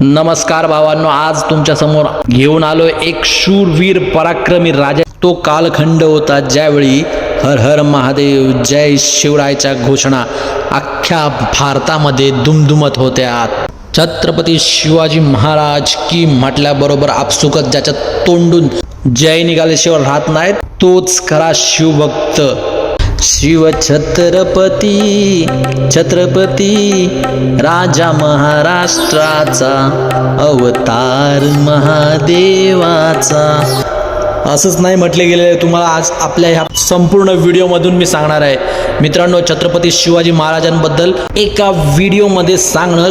नमस्कार भावांनो आज तुमच्यासमोर घेऊन आलोय एक शूरवीर पराक्रमी राजा. तो कालखंड होता ज्यावेळी हर हर महादेव जय शिवरायच्या घोषणा अख्ख्या भारतामध्ये दुमदुमत होत्या. छत्रपती शिवाजी महाराज की म्हटल्याबरोबर आपसुकत ज्याच्या तोंडून जय निघाल्याशिवाय राहत नाहीत तोच खरा शिवभक्त. शिव छत्रपती छत्रपती राजा महाराष्ट्राचा अवतार महादेवाचा. असंच नाही म्हटले गेले तुम्हाला आज आपल्या ह्या संपूर्ण व्हिडिओमधून मी सांगणार आहे. मित्रांनो छत्रपती शिवाजी महाराजांबद्दल एका व्हिडिओमध्ये सांगणं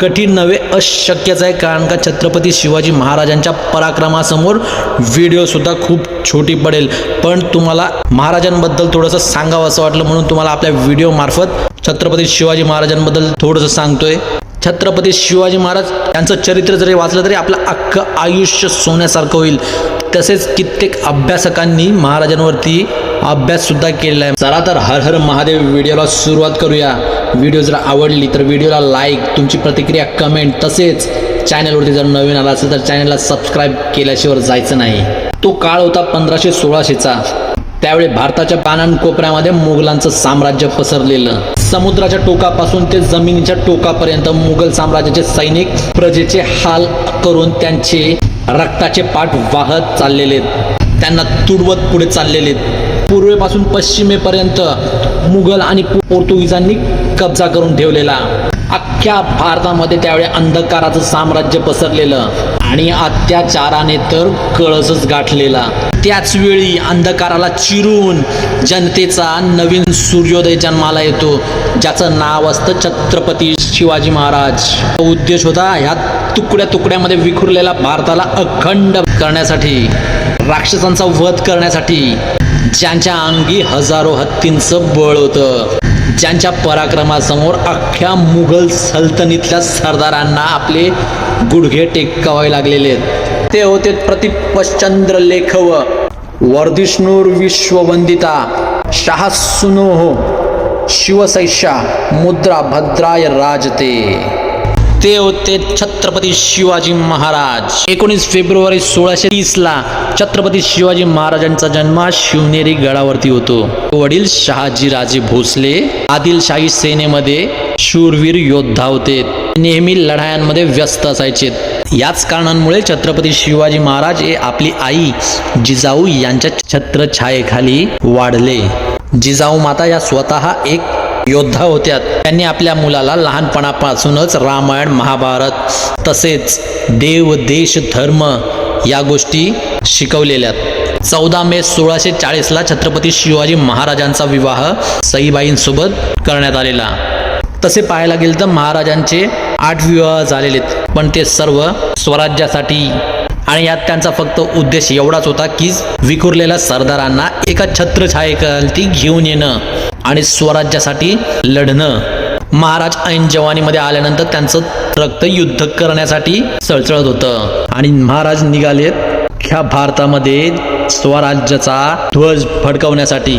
कठीण नव्हे अशक्यच आहे. कारण का छत्रपती शिवाजी महाराजांच्या पराक्रमासमोर व्हिडिओसुद्धा खूप छोटी पडेल. पण तुम्हाला महाराजांबद्दल थोडंसं सांगावं असं वाटलं म्हणून तुम्हाला आपल्या व्हिडिओमार्फत छत्रपती शिवाजी महाराजांबद्दल थोडंसं सांगतोय. छत्रपती शिवाजी महाराज यांचं चरित्र जरी वाचलं तरी आपलं अख्खं आयुष्य सोन्यासारखं होईल. तसेच कित्येक अभ्यासकांनी महाराजांवरती अभ्याससुद्धा केलेला आहे. चला तर हर हर महादेव व्हिडिओला सुरुवात करूया. व्हिडिओ जर आवडली तर व्हिडिओला लाईक तुमची प्रतिक्रिया कमेंट तसेच चॅनलवरती जर नवीन आला असेल तर चॅनलला सबस्क्राईब केल्याशिवाय जायचं नाही. तो काळ होता पंधराशे सोळाशेचा. त्यावेळी भारताच्या पानांकोपऱ्यामध्ये मुघलांचं साम्राज्य पसरलेलं. समुद्राच्या टोकापासून ते जमिनीच्या टोकापर्यंत मुघल साम्राज्याचे सैनिक प्रजेचे हाल करून त्यांचे रक्ताचे पाठ वाहत चाललेले त्यांना तुडवत पुढे चाललेले पूर्वेपासून पश्चिमेपर्यंत मुघल आणि पोर्तुगीजांनी कब्जा करून ठेवलेला. अख्ख्या भारतामध्ये त्यावेळी अंधकाराचं साम्राज्य पसरलेलं आणि अत्याचाराने तर कळसच गाठलेला. त्याच वेळी अंधकाराला चिरून जनतेचा नवीन सूर्योदय जन्माला येतो ज्याचं नाव असतं छत्रपती शिवाजी महाराज. उद्देश होता ह्या तुकड्या तुकड्यामध्ये विखुरलेला भारताला अखंड करण्यासाठी राक्षसांचा वध करण्यासाठी. ज्यांच्या अंगी हजारो हत्तींचं बळ होतं ज्यांच्या पराक्रमासमोर अख्ख्या मुघल सल्तनीतल्या सरदारांना आपले गुडघे टेकावे लागलेले आहेत. ते होते प्रतिपश्चंद्र लेखव वर्धिष्णूर विश्ववंदिता शाहसुनोह शिवसैषा मुद्रा भद्राय राजते ते होते छत्रपती शिवाजी महाराज. एकोणीस फेब्रुवारी सोळाशे तीस ला छत्रपती शिवाजी महाराजांचा जन्म शिवनेरी गडावरती होतो. वडील शहाजी राजे भोसले आदिलशाही सेनेमध्ये शूरवीर योद्धा होते. नेहमी लढायांमध्ये व्यस्त असायचे. याच कारणांमुळे छत्रपती शिवाजी महाराज हे आपली आई जिजाऊ यांच्या छत्रछायेखाली वाढले. जिजाऊ माता या स्वतः एक योद्धा होत्या त्यांनी आपल्या मुलाला लहानपणापासूनच रामायण महाभारत तसेच देव देश धर्म या गोष्टी शिकवलेल्या चौदा मे सोळाशे चाळीसला छत्रपती शिवाजी महाराजांचा विवाह सईबाईंसोबत करण्यात आलेला. तसे पाहायला गेलं तर महाराजांचे आठ विवाह झालेले आहेत. पण ते सर्व स्वराज्यासाठी. आणि यात त्यांचा फक्त उद्देश एवढाच होता की विखुरलेल्या सरदारांना एका छत्रछायेखाली घेऊन येणं. आणि स्वराज्यासाठी लढणं. महाराज ऐन जवानीमध्ये आल्यानंतर त्यांचं रक्त युद्ध करण्यासाठी चळचळत होतं. आणि महाराज निघालेत ह्या भारतामध्ये स्वराज्याचा ध्वज फडकवण्यासाठी.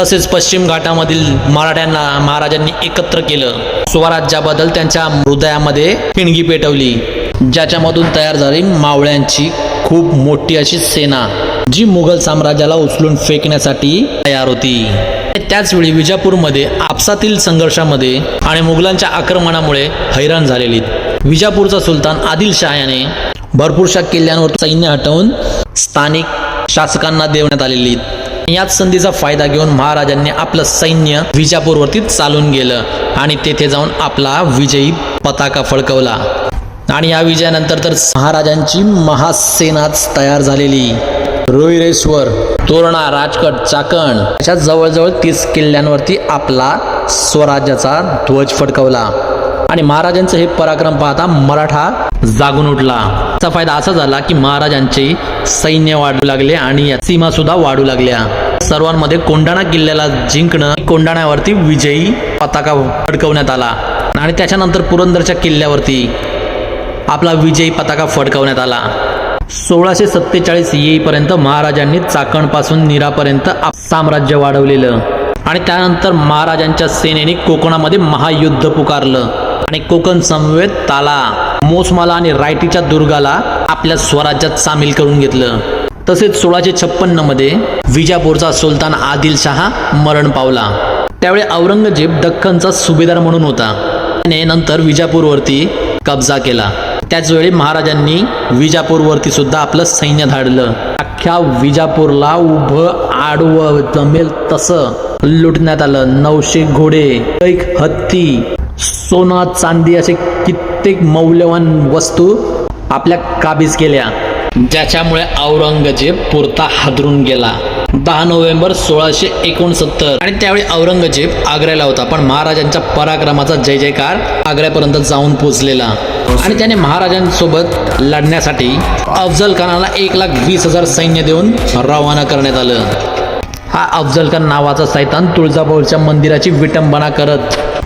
तसेच पश्चिम घाटामधील मराठ्यांना महाराजांनी एकत्र केलं. स्वराज्याबद्दल त्यांच्या हृदयामध्ये पिणगी पेटवली. ज्याच्यामधून तयार झाली मावळ्यांची खूप मोठी अशी सेना जी मुघल साम्राज्याला उचलून फेकण्यासाठी तयार होती. त्याचवेळी विजापूरमध्ये आपसातील संघर्षामध्ये आणि मुघलांच्या आक्रमणामुळे हैराण झालेली विजापूरचा सुलतान आदिलशाह याने भरपूरशा किल्ल्यांवर सैन्य हटवून स्थानिक शासकांना देण्यात आलेली. याच संधीचा फायदा घेऊन महाराजांनी आपलं सैन्य विजापूरवरती चालून गेलं आणि तेथे जाऊन आपला विजयी पताका फडकवला. आणि या विजयानंतर तर महाराजांची महासेनाच तयार झालेली. रोहिरेश्वर तोरणा राजकट चाकण अशा जवळजवळ तीस किल्ल्यांवरती आपला स्वराज्याचा ध्वज फडकवला. आणि महाराजांचं हे पराक्रम पाहता मराठा जागून उठला. त्याचा फायदा असा झाला की महाराजांचे सैन्य वाढू लागले आणि या सीमा सुद्धा वाढू लागल्या. सर्वांमध्ये कोंढाणा किल्ल्याला जिंकणं कोंडाण्यावरती विजयी पताका फडकवण्यात आला. आणि त्याच्यानंतर पुरंदरच्या किल्ल्यावरती आपला विजयी पताका फडकवण्यात आला. सोळाशे सत्तेचाळीस येईपर्यंत महाराजांनी चाकणपासून नीरापर्यंत साम्राज्य वाढवलेलं. आणि त्यानंतर महाराजांच्या सेनेने कोकणामध्ये महायुद्ध पुकारलं. आणि कोकण समवेत ताला मोसमाला आणि रायटीच्या दुर्गाला आपल्या स्वराज्यात सामील करून घेतलं. तसेच सोळाशे छप्पन्नमध्ये विजापूरचा सुलतान आदिलशहा मरण पावला. त्यावेळी औरंगजेब दख्खनचा सुभेदार म्हणून होता. त्याने नंतर विजापूरवरती कब्जा केला. त्याचवेळी महाराजांनी विजापूरवरती सुद्धा आपलं सैन्य धाडलं. अख्ख्या विजापूरला उभं आडवं जमेल तसं लुटण्यात आलं. नऊशे घोडे एक हत्ती सोना चांदी असे कित्येक मौल्यवान वस्तू आपल्या काबीज केल्या. ज्याच्यामुळे औरंगजेब पुरता हादरून गेला. दहा नोव्हेंबर सोळाशे एकोणसत्तर. आणि त्यावेळी औरंगजेब आग्र्याला होता पण महाराजांच्या पराक्रमाचा जय जयकार आग्र्यापर्यंत जाऊन पोचलेला. आणि त्याने महाराजांसोबत लढण्यासाठी अफजल खानाला एक लाख वीस हजार सैन्य देऊन रवाना करण्यात आलं. हा अफजल खान नावाचा सैतान तुळजाभवानीच्या मंदिराची विटंबना करत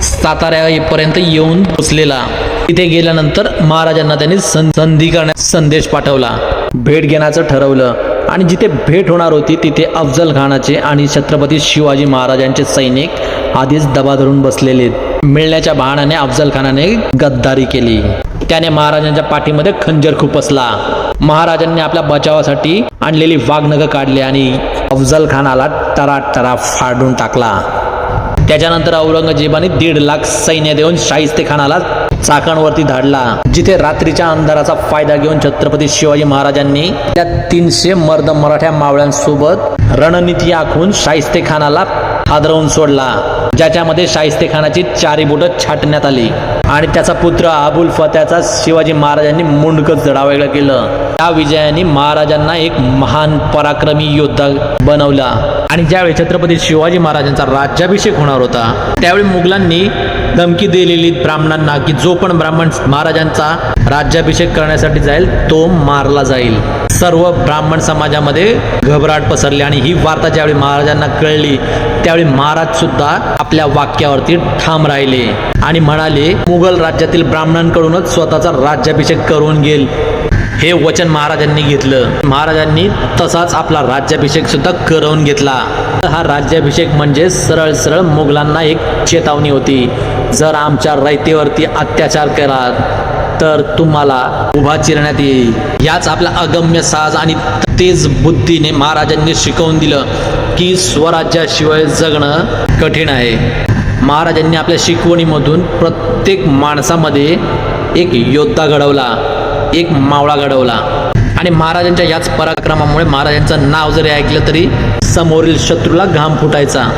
साताऱ्यापर्यंत येऊन पोचलेला. तिथे गेल्यानंतर महाराजांना त्यांनी संधी करण्याचा संदेश पाठवला. भेट घेण्याचं ठरवलं. आणि जिथे भेट होणार होती तिथे अफजल खानाचे आणि छत्रपती शिवाजी महाराजांचे सैनिक आधीच दबा धरून बसलेले. मिळण्याच्या बहाण्याने अफजल खानाने गद्दारी केली. त्याने महाराजांच्या पाठीमध्ये खंजर खुपसला महाराजांनी आपल्या बचावासाठी आणलेली वाघनगं काढली आणि अफजल खानाला टरा फाडून टाकला. त्याच्यानंतर औरंगजेबाने दीड लाख सैन्य देऊन शाहिस्ते खानाला चाकणवरती धाडला. जिथे रात्रीच्या अंधाराचा फायदा घेऊन छत्रपती शिवाजी महाराजांनी त्या तीनशे मर्द मराठ्या मावळ्यांसोबत रणनीती आखून शाहिस्ते खानाला हादरवून सोडला. ज्याच्यामध्ये शाहिस्तेखानाची चारी बोटं छाटण्यात आली. आणि त्याचा पुत्र अबुल फत्याचा शिवाजी महाराजांनी मुंडकच जडावेगळं केलं. त्या विजयाने महाराजांना एक महान पराक्रमी योद्धा बनवला. आणि ज्यावेळी छत्रपती शिवाजी महाराजांचा राज्याभिषेक होणार होता त्यावेळी मुघलांनी धमकी दिलेली ब्राह्मणांना की जो पण ब्राह्मण महाराजांचा राज्याभिषेक करण्यासाठी जाईल तो मारला जाईल. सर्व ब्राह्मण समाजामध्ये घबराट पसरली आणि ही वार्ता ज्यावेळी महाराजांना कळली त्यावेळी महाराज सुद्धा आपल्या वाक्यावरती ठाम राहिले आणि म्हणाले मुघल राज्यातील ब्राह्मणांकडूनच स्वतःचा राज्याभिषेक करून घेईल. हे वचन महाराजांनी घेतलं. महाराजांनी तसाच आपला राज्याभिषेक सुद्धा करवून घेतला. हा राज्याभिषेक म्हणजे सरळ सरळ मुघलांना एक चेतावणी होती. जर आमच्या रयतेवरती अत्याचार केला तर तुम्हाला उभा चिरण्यात येईल. याच आपल्या अगम्य साज आणि तेज बुद्धीने महाराजांनी शिकवून दिलं की स्वराज्याशिवाय जगणं कठीण आहे. महाराजांनी आपल्या शिकवणीमधून प्रत्येक माणसामध्ये एक योद्धा घडवला. एक मावळा घडवला. आणि महाराजांच्या याच पराक्रमामुळे महाराजांचं नाव जरी ऐकलं तरी समोरील शत्रूला घाम फुटायचा.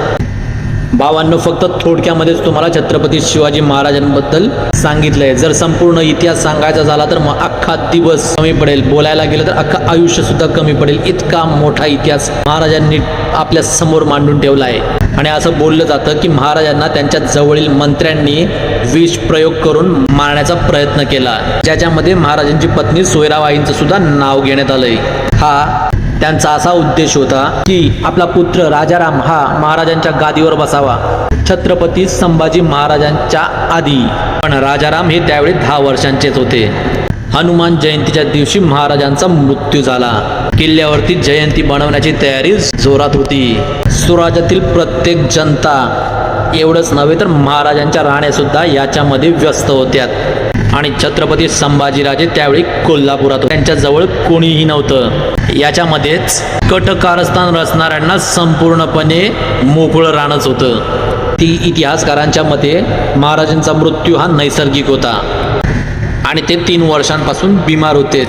भावांनो फक्त थोडक्यामध्येच तुम्हाला छत्रपती शिवाजी महाराजांबद्दल सांगितलंय. जर संपूर्ण इतिहास सांगायचा झाला तर मग अख्खा दिवस कमी पडेल. बोलायला गेलं तर अख्खा आयुष्य सुद्धा कमी पडेल. इतका मोठा इतिहास महाराजांनी आपल्यासमोर मांडून ठेवला आहे आणि असं बोललं जातं की महाराजांना त्यांच्या जवळील मंत्र्यांनी विष प्रयोग करून मारण्याचा प्रयत्न केला. ज्याच्यामध्ये महाराजांची पत्नी सोयराबाईंचं सुद्धा नाव घेण्यात आलंय. हा त्यांचा असा उद्देश होता की आपला पुत्र राजाराम हा महाराजांच्या गादीवर बसावा. छत्रपती संभाजी महाराजांच्या आधी. पण राजाराम हे त्यावेळी दहा वर्षांचेच होते. हनुमान जयंतीच्या दिवशी महाराजांचा मृत्यू झाला. किल्ल्यावरती जयंती बनवण्याची तयारी जोरात होती. स्वराज्यातील प्रत्येक जनता एवढंच नव्हे तर महाराजांच्या राहण्यासुद्धा याच्यामध्ये व्यस्त होत्या आणि छत्रपती संभाजीराजे त्यावेळी कोल्हापुरात होते. त्यांच्याजवळ कोणीही नव्हतं. याच्यामध्येच कटकारस्थान रचणाऱ्यांना संपूर्णपणे मोकळं रानच होतं. ती इतिहासकारांच्या मते महाराजांचा मृत्यू हा नैसर्गिक होता. आणि ते तीन वर्षांपासून बिमार होते.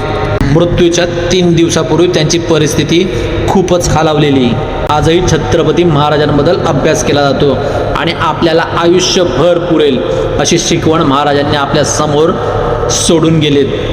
मृत्यूच्या तीन दिवसापूर्वी त्यांची परिस्थिती खूपच खालावलेली. आजही छत्रपती महाराजांबद्दल अभ्यास केला जातो आणि आपल्याला आयुष्यभर पुरेल अशी शिकवण महाराजांनी आपल्यासमोर सोडून गेलेत.